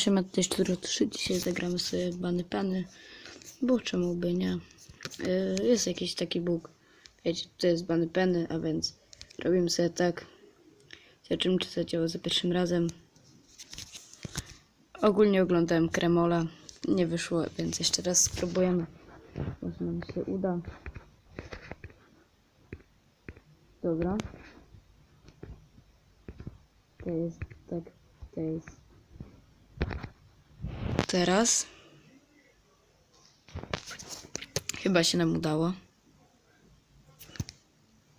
Siema, tutaj Szturo 3. Dzisiaj zagramy sobie bany peny, bo czemu by nie. Yy, Jest jakiś taki bóg. Wiecie, to jest bany peny, a więc robimy sobie tak. Zobaczymy, czy to działa za pierwszym razem. Ogólnie oglądałem Kremola. Nie wyszło, więc jeszcze raz spróbujemy. Może nam się uda. Dobra. To jest tak, to jest teraz. Chyba się nam udało.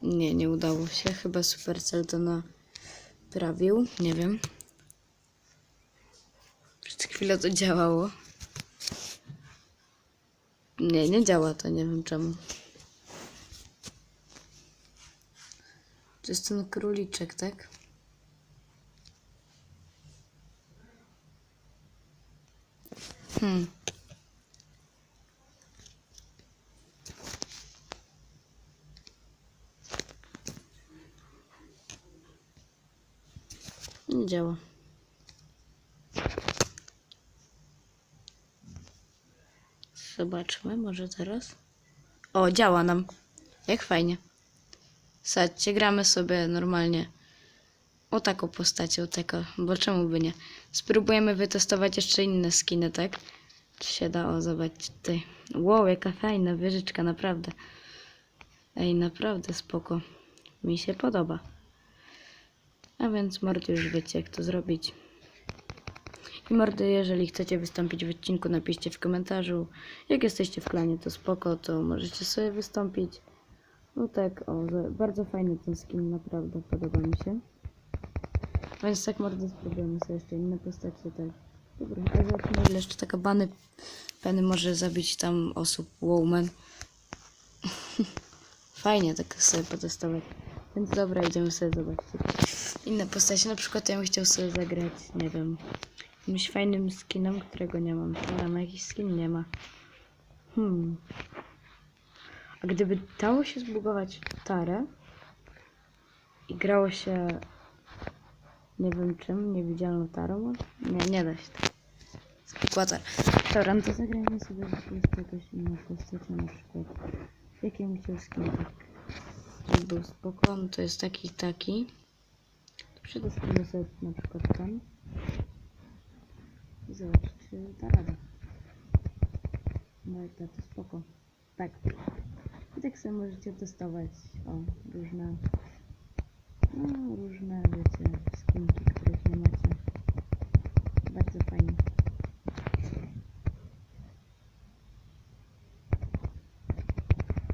Nie, nie udało się. Chyba Supercell to naprawił. Nie wiem. Przez chwilę to działało. Nie, nie działa to. Nie wiem czemu. To jest ten króliczek, tak? Hmm. Nie działa. Zobaczmy, może teraz. O, działa nam. Jak fajnie. Sadźcie, gramy sobie normalnie. O taką postacią, tego, bo czemu by nie? Spróbujemy wytestować jeszcze inne skiny, tak? Czy się da, o zobaczcie tutaj. Wow, jaka fajna wieżyczka, naprawdę. Ej, naprawdę spoko. Mi się podoba. A więc mordy już wiecie jak to zrobić. I mordy, jeżeli chcecie wystąpić w odcinku, napiszcie w komentarzu. Jak jesteście w klanie, to spoko, to możecie sobie wystąpić. No tak, o, bardzo fajny ten skin, naprawdę podoba mi się. Więc tak mordy spróbujemy sobie jeszcze inne postacie, tak. Dobra, a zobaczymy ile jeszcze taka bany peny może zabić tam osób. Wowman. Fajnie tak sobie potestować. Więc dobra, idziemy sobie zobaczyć inne postacie. Na przykład ja bym chciał sobie zagrać, nie wiem, jakimś fajnym skinem, którego nie mam. Tam jakiś skin nie ma. Hmm. A gdyby dało się zbugować tarę i grało się nie wiem czym, niewidzialną tarą może? Nie, nie da się tak. Spokłatar. Dobra, no to zagrajmy sobie po prostu jakąś inną postacią na przykład. Jaki bym chciał skin tak? Żeby był spoko, no to jest taki, taki. Przetestujmy sobie na przykład ten. I zobacz, czy da radę. No i to, to spoko. Tak. I tak sobie możecie testować o różne, no różne, wiecie, skinki, których nie macie. Bardzo fajnie.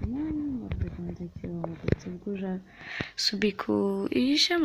No i może pamiętajcie o łapce w górze, subiku i siema.